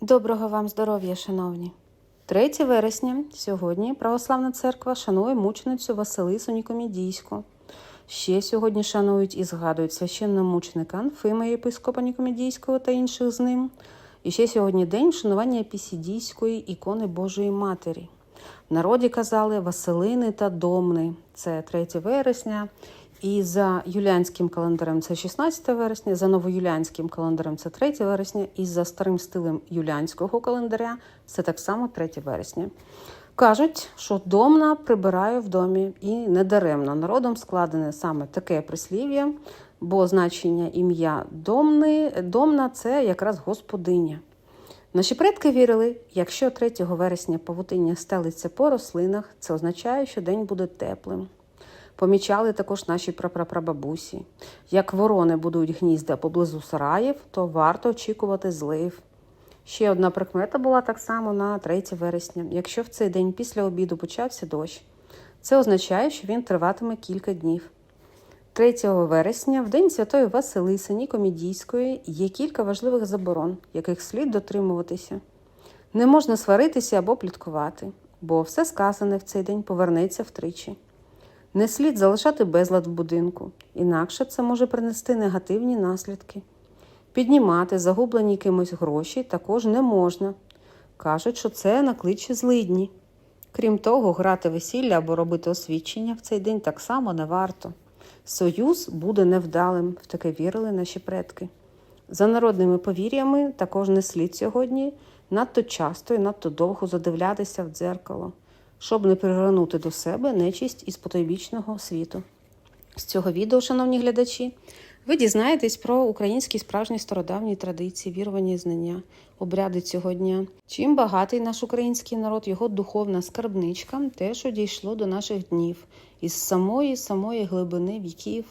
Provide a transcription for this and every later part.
Доброго вам здоров'я, шановні! 3 вересня сьогодні Православна церква шанує мученицю Василису Нікомідійську. Ще сьогодні шанують і згадують священномученика Анфима єпископа Нікомідійського та інших з ним. І ще сьогодні день вшанування Пісідійської ікони Божої Матері. В народі казали Василини та Домни. Це 3 вересня. І за юліанським календарем це 16 вересня, за новоюліанським календарем це 3 вересня, і за старим стилем юліанського календаря це так само 3 вересня. Кажуть, що домна прибирає в домі і недаремно народом складене саме таке прислів'я, бо значення ім'я домни, домна це якраз господиня. Наші предки вірили, якщо 3 вересня павутиння стелиться по рослинах, це означає, що день буде теплим. Помічали також наші прапрапрабабусі. Як ворони будують гнізда поблизу сараїв, то варто очікувати злив. Ще одна прикмета була так само на 3 вересня. Якщо в цей день після обіду почався дощ, це означає, що він триватиме кілька днів. 3 вересня, в день Святої Василиси Нікомідійської, є кілька важливих заборон, яких слід дотримуватися. Не можна сваритися або пліткувати, бо все сказане в цей день повернеться втричі. Не слід залишати безлад в будинку, інакше це може принести негативні наслідки. Піднімати загублені кимось гроші також не можна. Кажуть, що це накличе злидні. Крім того, грати весілля або робити освідчення в цей день так само не варто. Союз буде невдалим, в таке вірили наші предки. За народними повір'ями також не слід сьогодні надто часто і надто довго задивлятися в дзеркало щоб не привернути до себе нечисть із потойбічного світу. З цього відео, шановні глядачі, ви дізнаєтесь про українські справжні стародавні традиції, вірування і знання, обряди цього дня. Чим багатий наш український народ, його духовна скарбничка те, що дійшло до наших днів із самої самої глибини віків.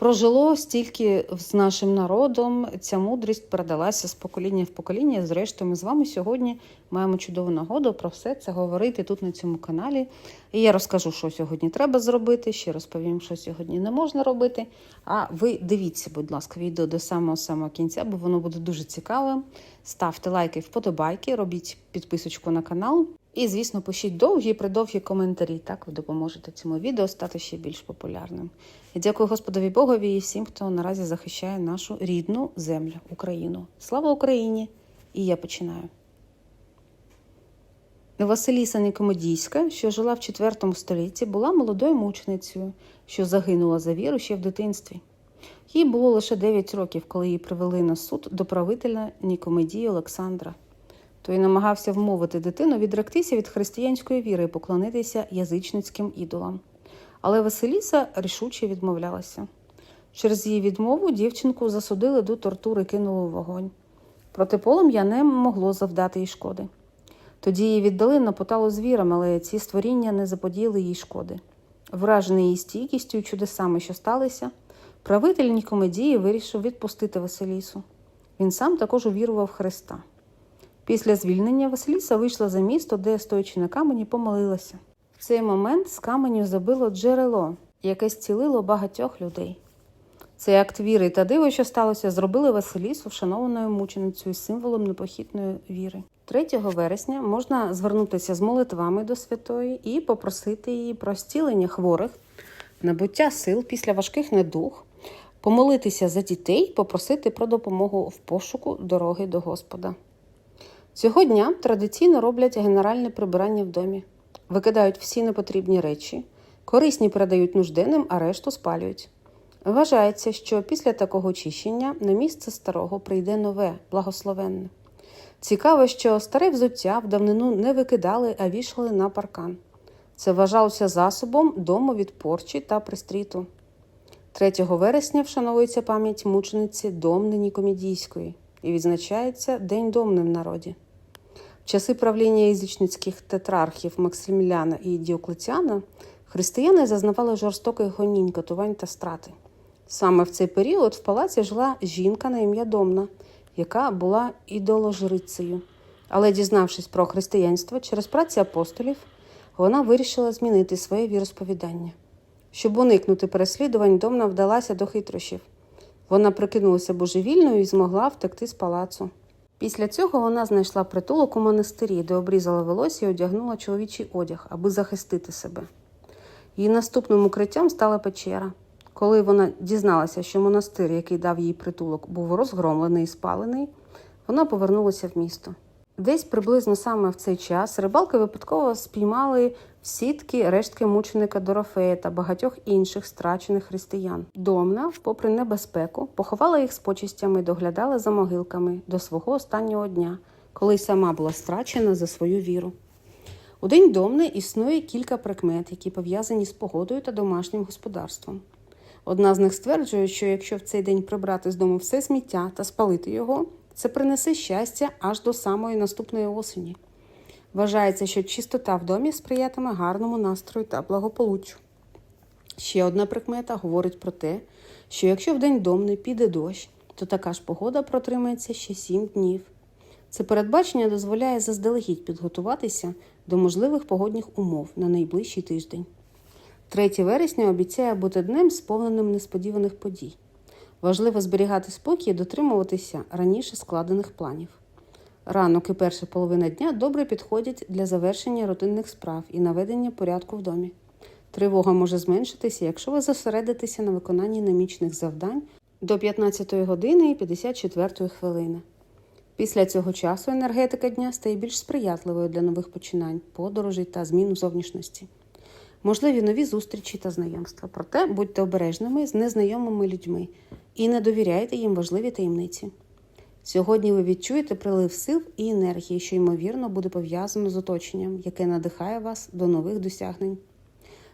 Прожило стільки з нашим народом, ця мудрість передалася з покоління в покоління. Зрештою, ми з вами сьогодні маємо чудову нагоду про все це говорити тут на цьому каналі. І я розкажу, що сьогодні треба зробити, ще розповім, що сьогодні не можна робити. А ви дивіться, будь ласка, відео до самого самого кінця, бо воно буде дуже цікавим. Ставте лайки, вподобайки, робіть підписочку на канал. І, звісно, пишіть довгі і придовгі коментарі. Так ви допоможете цьому відео стати ще більш популярним. Я дякую Господові Богові і всім, хто наразі захищає нашу рідну землю, Україну. Слава Україні! І я починаю. Василіса Никомодійська, що жила в IV столітті, була молодою мученицею, що загинула за віру ще в дитинстві. Їй було лише 9 років, коли її привели на суд до правителя Нікомедії Олександра. Той намагався вмовити дитину відректися від християнської віри і поклонитися язичницьким ідолам. Але Василіса рішуче відмовлялася. Через її відмову дівчинку засудили до тортури, кинули в вогонь. Проте полум'я не могло завдати їй шкоди. Тоді її віддали на поталу звірам, але ці створіння не заподіяли їй шкоди. Вражений її стійкістю і чудесами, що сталися, правитель Нікомедії вирішив відпустити Василісу. Він сам також увірував Христа. Після звільнення Василіса вийшла за місто, де, стоячи на камені, помолилася. В цей момент з каменю забило джерело, яке зцілило багатьох людей. Цей акт віри та диво, що сталося, зробили Василісу вшанованою мученицею символом непохитної віри. 3 вересня можна звернутися з молитвами до святої і попросити її про зцілення хворих, набуття сил після важких недуг, помолитися за дітей, попросити про допомогу в пошуку дороги до Господа. Цього дня традиційно роблять генеральне прибирання в домі, викидають всі непотрібні речі, корисні передають нужденним, а решту спалюють. Вважається, що після такого очищення на місце старого прийде нове, благословенне. Цікаво, що старе взуття в давнину не викидали, а вішали на паркан. Це вважалося засобом дому від порчі та пристріту. 3 вересня вшановується пам'ять мучениці Домнині Комідійської і відзначається День Домни в народі. В часи правління язичницьких тетрархів Максиміляна і Діоклетіана християни зазнавали жорстоких гонінь, катувань та страти. Саме в цей період в палаці жила жінка на ім'я Домна, яка була ідоложрицею. Але, дізнавшись про християнство через праці апостолів, вона вирішила змінити своє віросповідання. Щоб уникнути переслідувань, Домна вдалася до хитрощів. Вона прикинулася божевільною і змогла втекти з палацу. Після цього вона знайшла притулок у монастирі, де обрізала волосся і одягнула чоловічий одяг, аби захистити себе. Її наступним укриттям стала печера. Коли вона дізналася, що монастир, який дав їй притулок, був розгромлений і спалений, вона повернулася в місто. Десь приблизно саме в цей час рибалки випадково спіймали сітки рештки мученика Дорофея та багатьох інших страчених християн. Домна, попри небезпеку, поховала їх з почистями і доглядала за могилками до свого останнього дня, коли сама була страчена за свою віру. У день домни існує кілька прикмет, які пов'язані з погодою та домашнім господарством. Одна з них стверджує, що якщо в цей день прибрати з дому все сміття та спалити його, це принесе щастя аж до самої наступної осені. Вважається, що чистота в домі сприятиме гарному настрою та благополуччю. Ще одна прикмета говорить про те, що якщо в день домни піде дощ, то така ж погода протримається ще сім днів. Це передбачення дозволяє заздалегідь підготуватися до можливих погодних умов на найближчий тиждень. 3 вересня обіцяє бути днем, сповненим несподіваних подій. Важливо зберігати спокій і дотримуватися раніше складених планів. Ранок і перша половина дня добре підходять для завершення рутинних справ і наведення порядку в домі. Тривога може зменшитися, якщо ви зосередитеся на виконанні намічних завдань до 15 години і 54 хвилини. Після цього часу енергетика дня стає більш сприятливою для нових починань, подорожей та змін у зовнішності. Можливі нові зустрічі та знайомства. Проте будьте обережними з незнайомими людьми і не довіряйте їм важливі таємниці. Сьогодні ви відчуєте прилив сил і енергії, що ймовірно буде пов'язано з оточенням, яке надихає вас до нових досягнень.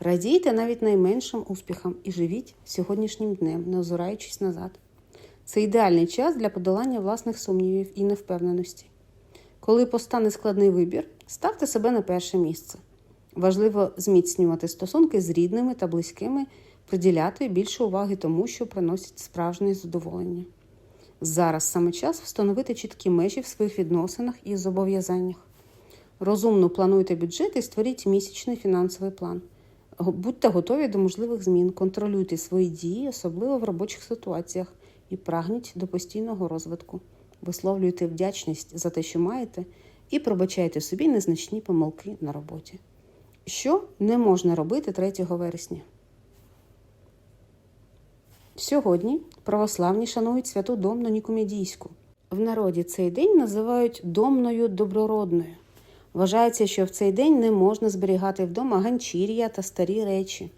Радійте навіть найменшим успіхам і живіть сьогоднішнім днем, не озираючись назад. Це ідеальний час для подолання власних сумнівів і невпевненості. Коли постане складний вибір, ставте себе на перше місце. Важливо зміцнювати стосунки з рідними та близькими, приділяти більше уваги тому, що приносять справжнє задоволення. Зараз саме час встановити чіткі межі в своїх відносинах і зобов'язаннях. Розумно плануйте бюджет і створіть місячний фінансовий план. Будьте готові до можливих змін, контролюйте свої дії, особливо в робочих ситуаціях, і прагніть до постійного розвитку. Висловлюйте вдячність за те, що маєте, і пробачайте собі незначні помилки на роботі. Що не можна робити 3 вересня? Сьогодні православні шанують святу Домну Нікомедійську. В народі цей день називають Домною Доброродною. Вважається, що в цей день не можна зберігати вдома ганчір'я та старі речі.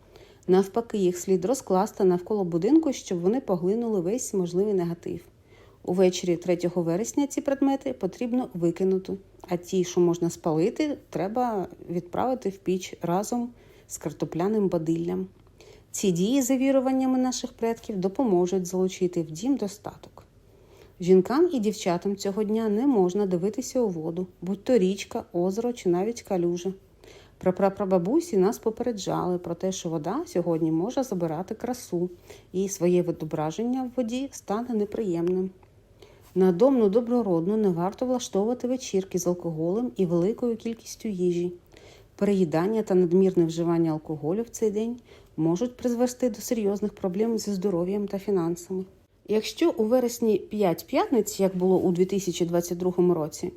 Навпаки, їх слід розкласти навколо будинку, щоб вони поглинули весь можливий негатив. Увечері 3 вересня ці предмети потрібно викинути, а ті, що можна спалити, треба відправити в піч разом з картопляним бадиллям. Ці дії, за віруваннями наших предків, допоможуть залучити в дім достаток. Жінкам і дівчатам цього дня не можна дивитися у воду, будь то річка, озеро чи навіть калюжа. Прапрапрабабусі нас попереджали про те, що вода сьогодні може забирати красу, і своє відображення в воді стане неприємним. На домну доброродну не варто влаштовувати вечірки з алкоголем і великою кількістю їжі. Переїдання та надмірне вживання алкоголю в цей день можуть призвести до серйозних проблем зі здоров'ям та фінансами. Якщо у вересні 5 п'ятниць, як було у 2022 році,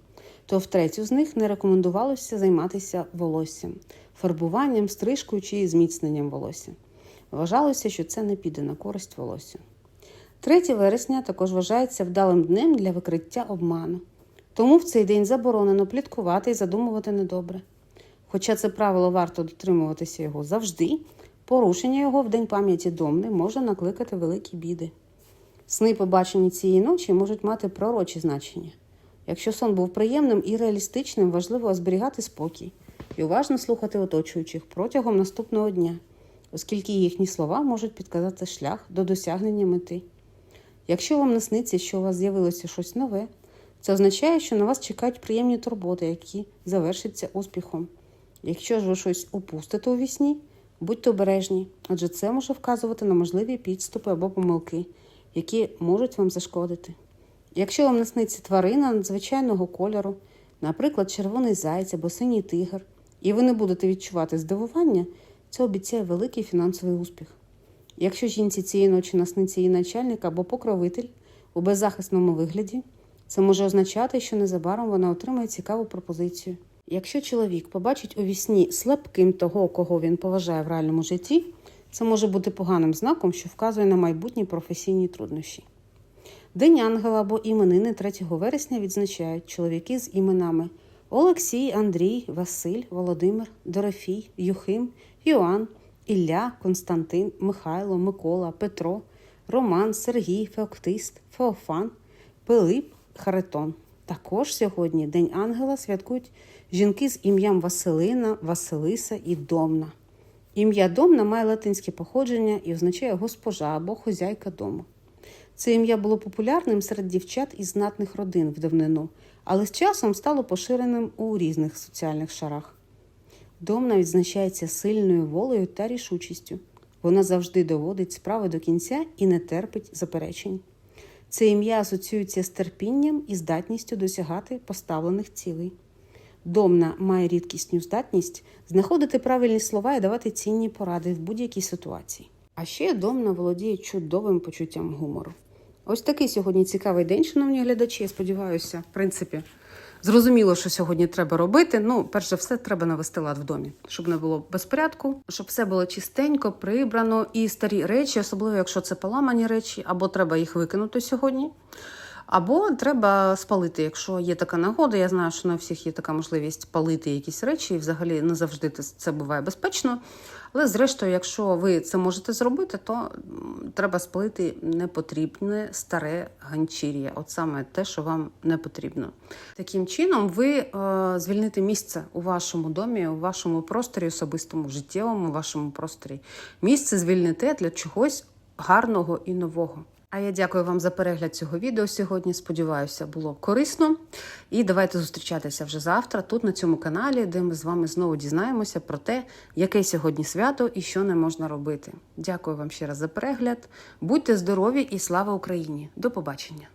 то в третю з них не рекомендувалося займатися волоссям, фарбуванням, стрижкою чи зміцненням волосся. Вважалося, що це не піде на користь волосся. 3 вересня також вважається вдалим днем для викриття обману. Тому в цей день заборонено пліткувати і задумувати недобре. Хоча це правило варто дотримуватися його завжди, порушення його в день пам'яті домни може накликати великі біди. Сни, побачені цієї ночі, можуть мати пророчі значення. Якщо сон був приємним і реалістичним, важливо зберігати спокій і уважно слухати оточуючих протягом наступного дня, оскільки їхні слова можуть підказати шлях до досягнення мети. Якщо вам насниться, що у вас з'явилося щось нове, це означає, що на вас чекають приємні турботи, які завершаться успіхом. Якщо ж ви щось упустите у вісні, будьте обережні, адже це може вказувати на можливі підступи або помилки, які можуть вам зашкодити. Якщо вам насниться тварина надзвичайного кольору, наприклад, червоний зайць або синій тигр, і ви не будете відчувати здивування, це обіцяє великий фінансовий успіх. Якщо жінці цієї ночі насниться її начальник або покровитель у беззахисному вигляді, Це може означати, що незабаром вона отримає цікаву пропозицію. Якщо чоловік побачить у вісні слабким того, кого він поважає в реальному житті, це може бути поганим знаком, що вказує на майбутні професійні труднощі. День ангела або іменини 3 вересня відзначають чоловіки з іменами Олексій, Андрій, Василь, Володимир, Дорофій, Юхим, Йоанн, Ілля, Константин, Михайло, Микола, Петро, Роман, Сергій, Феоктист, Феофан, Пилип, Харитон. Також сьогодні День ангела святкують жінки з ім'ям Василина, Василиса і Домна. Ім'я Домна має латинське походження і означає госпожа або хозяйка дому. Це ім'я було популярним серед дівчат із знатних родин в давнину, але з часом стало поширеним у різних соціальних шарах. Домна відзначається сильною волею та рішучістю. Вона завжди доводить справи до кінця і не терпить заперечень. Це ім'я асоціюється з терпінням і здатністю досягати поставлених цілей. Домна має рідкісну здатність знаходити правильні слова і давати цінні поради в будь-якій ситуації. А ще Домна володіє чудовим почуттям гумору. Ось такий сьогодні цікавий день, шановні глядачі. Я сподіваюся, в принципі, зрозуміло, що сьогодні треба робити. Ну, перш за все, треба навести лад в домі, щоб не було безпорядку, щоб все було чистенько, прибрано і старі речі, особливо якщо це поламані речі, або треба їх викинути сьогодні. Або треба спалити, якщо є така нагода. Я знаю, що на всіх є така можливість палити якісь речі, і взагалі не завжди це буває безпечно. Але, зрештою, якщо ви це можете зробити, то треба спалити непотрібне старе ганчір'я, от саме те, що вам не потрібно. Таким чином, ви е, звільните місце у вашому домі, у вашому просторі, особистому, життєвому, вашому просторі. Місце звільните для чогось гарного і нового. А я дякую вам за перегляд цього відео сьогодні. Сподіваюся, було корисно. І давайте зустрічатися вже завтра тут на цьому каналі, де ми з вами знову дізнаємося про те, яке сьогодні свято і що не можна робити. Дякую вам ще раз за перегляд. Будьте здорові і слава Україні! До побачення!